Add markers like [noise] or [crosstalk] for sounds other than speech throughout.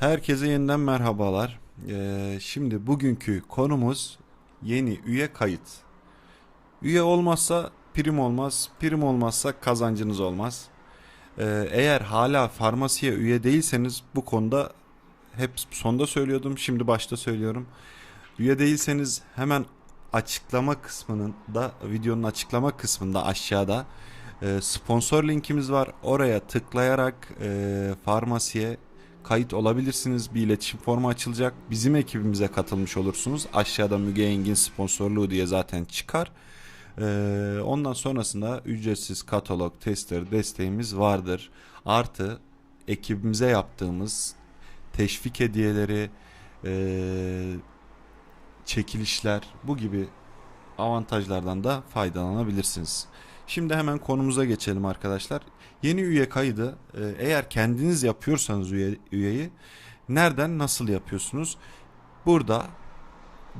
Herkese yeniden merhabalar. Ee, şimdi bugünkü konumuz yeni üye kayıt. Üye olmazsa prim olmaz, prim olmazsa kazancınız olmaz. Ee, eğer hala farmasiye üye değilseniz bu konuda hep sonda söylüyordum, şimdi başta söylüyorum. Üye değilseniz hemen açıklama kısmının da videonun açıklama kısmında aşağıda e, sponsor linkimiz var. Oraya tıklayarak e, farmasiye kayıt olabilirsiniz. Bir iletişim formu açılacak. Bizim ekibimize katılmış olursunuz. Aşağıda Müge Engin sponsorluğu diye zaten çıkar. Ee, ondan sonrasında ücretsiz katalog, tester desteğimiz vardır. Artı ekibimize yaptığımız teşvik hediyeleri, ee, çekilişler bu gibi avantajlardan da faydalanabilirsiniz. Şimdi hemen konumuza geçelim arkadaşlar. Yeni üye kaydı e, eğer kendiniz yapıyorsanız üye, üyeyi nereden nasıl yapıyorsunuz? Burada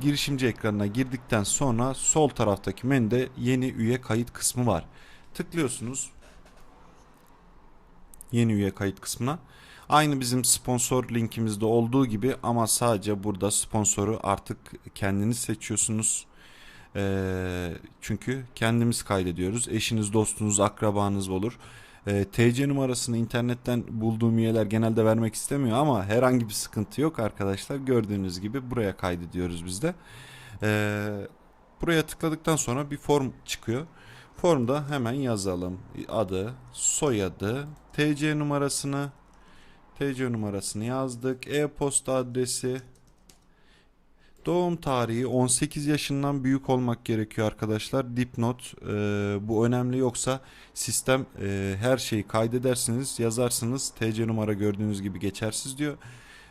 girişimci ekranına girdikten sonra sol taraftaki menüde yeni üye kayıt kısmı var. Tıklıyorsunuz yeni üye kayıt kısmına. Aynı bizim sponsor linkimizde olduğu gibi ama sadece burada sponsoru artık kendiniz seçiyorsunuz. Ee, çünkü kendimiz kaydediyoruz. Eşiniz, dostunuz, akrabanız olur. Ee, TC numarasını internetten bulduğum üyeler genelde vermek istemiyor ama herhangi bir sıkıntı yok arkadaşlar. Gördüğünüz gibi buraya kaydediyoruz biz de. Ee, buraya tıkladıktan sonra bir form çıkıyor. Formda hemen yazalım. Adı, soyadı, TC numarasını, TC numarasını yazdık. E-posta adresi, Doğum tarihi 18 yaşından büyük olmak gerekiyor arkadaşlar. Dipnot e, bu önemli yoksa sistem e, her şeyi kaydedersiniz yazarsınız TC numara gördüğünüz gibi geçersiz diyor.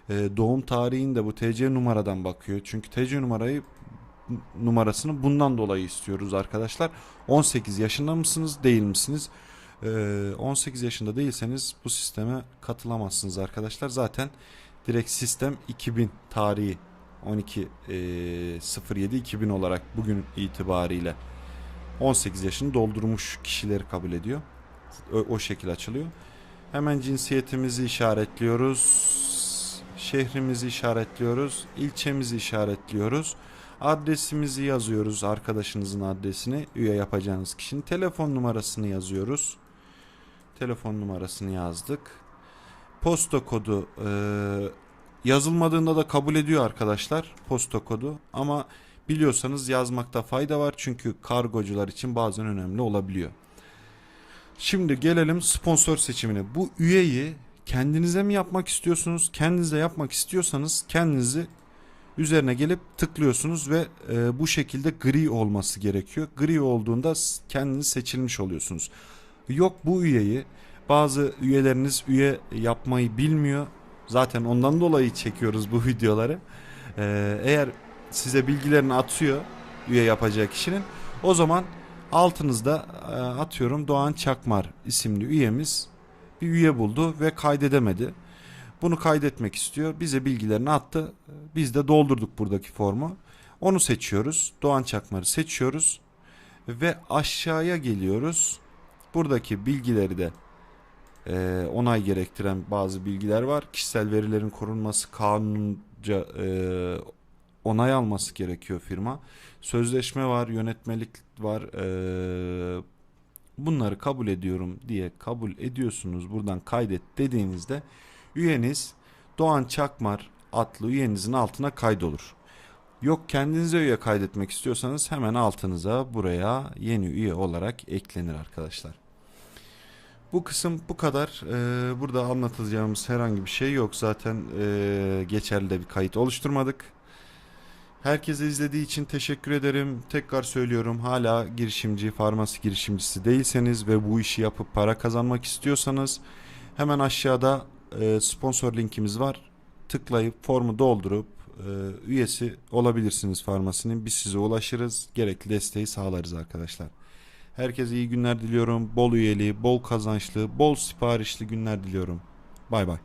E, doğum tarihini de bu TC numaradan bakıyor. Çünkü TC numarayı numarasını bundan dolayı istiyoruz arkadaşlar. 18 yaşında mısınız değil misiniz? E, 18 yaşında değilseniz bu sisteme katılamazsınız arkadaşlar. Zaten direkt sistem 2000 tarihi 12 e, 07 2000 olarak bugün itibariyle 18 yaşını doldurmuş kişileri kabul ediyor. O, o şekil açılıyor. Hemen cinsiyetimizi işaretliyoruz. Şehrimizi işaretliyoruz. ilçemizi işaretliyoruz. Adresimizi yazıyoruz. Arkadaşınızın adresini. Üye yapacağınız kişinin telefon numarasını yazıyoruz. Telefon numarasını yazdık. Posta kodu e, Yazılmadığında da kabul ediyor arkadaşlar posta kodu ama biliyorsanız yazmakta fayda var çünkü kargocular için bazen önemli olabiliyor. Şimdi gelelim sponsor seçimine. Bu üyeyi kendinize mi yapmak istiyorsunuz? Kendinize yapmak istiyorsanız kendinizi üzerine gelip tıklıyorsunuz ve e, bu şekilde gri olması gerekiyor. Gri olduğunda kendiniz seçilmiş oluyorsunuz. Yok bu üyeyi bazı üyeleriniz üye yapmayı bilmiyor Zaten ondan dolayı çekiyoruz bu [laughs] videoları. Ee, eğer size bilgilerini atıyor üye yapacak kişinin o zaman altınızda e, atıyorum Doğan Çakmar isimli üyemiz bir üye buldu ve kaydedemedi. Bunu kaydetmek istiyor. Bize bilgilerini attı. Biz de doldurduk buradaki formu. Onu seçiyoruz. Doğan Çakmar'ı seçiyoruz. Ve aşağıya geliyoruz. Buradaki bilgileri de e, onay gerektiren bazı bilgiler var. Kişisel verilerin korunması kanunca e, onay alması gerekiyor firma. Sözleşme var, yönetmelik var. E, bunları kabul ediyorum diye kabul ediyorsunuz. Buradan kaydet dediğinizde üyeniz Doğan Çakmar adlı üyenizin altına kaydolur. Yok kendinize üye kaydetmek istiyorsanız hemen altınıza buraya yeni üye olarak eklenir arkadaşlar. Bu kısım bu kadar. Ee, burada anlatacağımız herhangi bir şey yok. Zaten e, geçerli de bir kayıt oluşturmadık. Herkese izlediği için teşekkür ederim. Tekrar söylüyorum hala girişimci, farmasi girişimcisi değilseniz ve bu işi yapıp para kazanmak istiyorsanız hemen aşağıda e, sponsor linkimiz var. Tıklayıp formu doldurup e, üyesi olabilirsiniz farmasinin. Biz size ulaşırız. Gerekli desteği sağlarız arkadaşlar. Herkese iyi günler diliyorum. Bol üyeliği, bol kazançlı, bol siparişli günler diliyorum. Bay bay.